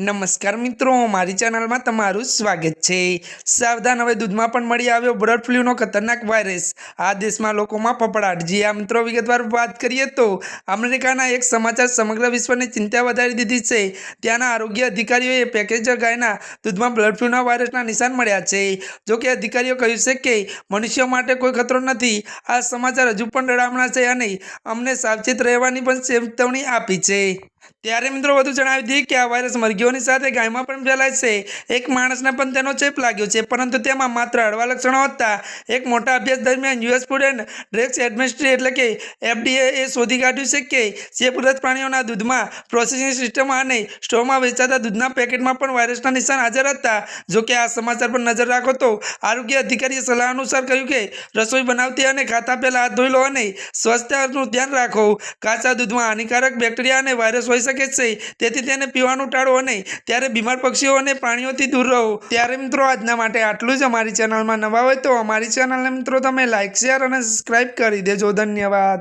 નમસ્કાર મિત્રો, મારી ચેનલમાં તમારું સ્વાગત છે. સાવધાન હવે દૂધમાં પણ મળી આવ્યો બર્ડ ફ્લૂનો ખતરનાક વાયરસ. આ દેશમાં લોકોમાં ફફડાટ. જી આ મિત્રો, વિગતવાર વાત કરીએ તો અમેરિકાના એક સમાચાર સમગ્ર વિશ્વની ચિંતા વધારી દીધી છે. ત્યાંના આરોગ્ય અધિકારીઓએ પેકેજર ગાયના દૂધમાં બર્ડ ફ્લૂના વાયરસના નિશાન મળ્યા છે. જોકે અધિકારીઓ કહ્યું છે કે મનુષ્યો માટે કોઈ ખતરો નથી. આ સમાચાર હજુ પણ ડરામણા છે અને અમને સાવચેત રહેવાની પણ ચેતવણી આપી છે. ત્યારે મિત્રો વધુ જણાવી દઈએ કે આ વાયરસ મરઘીઓની સાથે ગાયમાં પણ ફેલાય છે. એક માણસને પણ તેનો ચેપ લાગ્યો છે, પરંતુ તેમાં માત્ર હળવા લક્ષણો હતા. એક મોટા અભ્યાસ દરમિયાન US food and drugs administration એટલે કે એફડીએ એ શોધી કાઢ્યું છે કે ચેપગ્રસ્ત પ્રાણીઓના દૂધમાં પ્રોસેસિંગ સિસ્ટમમાં અને સ્ટોરમાં વેચાતા દૂધના પેકેટમાં પણ વાયરસના નિશાન હાજર હતા. જો કે આ સમાચાર પર નજર રાખો તો આરોગ્ય અધિકારીએ સલાહ અનુસાર કહ્યું કે રસોઈ બનાવતી અને ખાતા પહેલાં હાથ ધોઈ લો અને સ્વચ્છતાનું ધ્યાન રાખો. કાચા દૂધમાં હાનિકારક બેક્ટેરિયા અને વાયરસ હોઈ શકે છે. તેથી તેને પીવાનું ટાળો નહીં ત્યારે બીમાર પક્ષીઓ અને પ્રાણીઓથી દૂર રહો. ત્યારે મિત્રો આજના માટે આટલું જ. અમારી ચેનલમાં નવા હોય તો અમારી ચેનલને મિત્રો તમે લાઇક શેર અને સબસ્ક્રાઈબ કરી દેજો. ધન્યવાદ.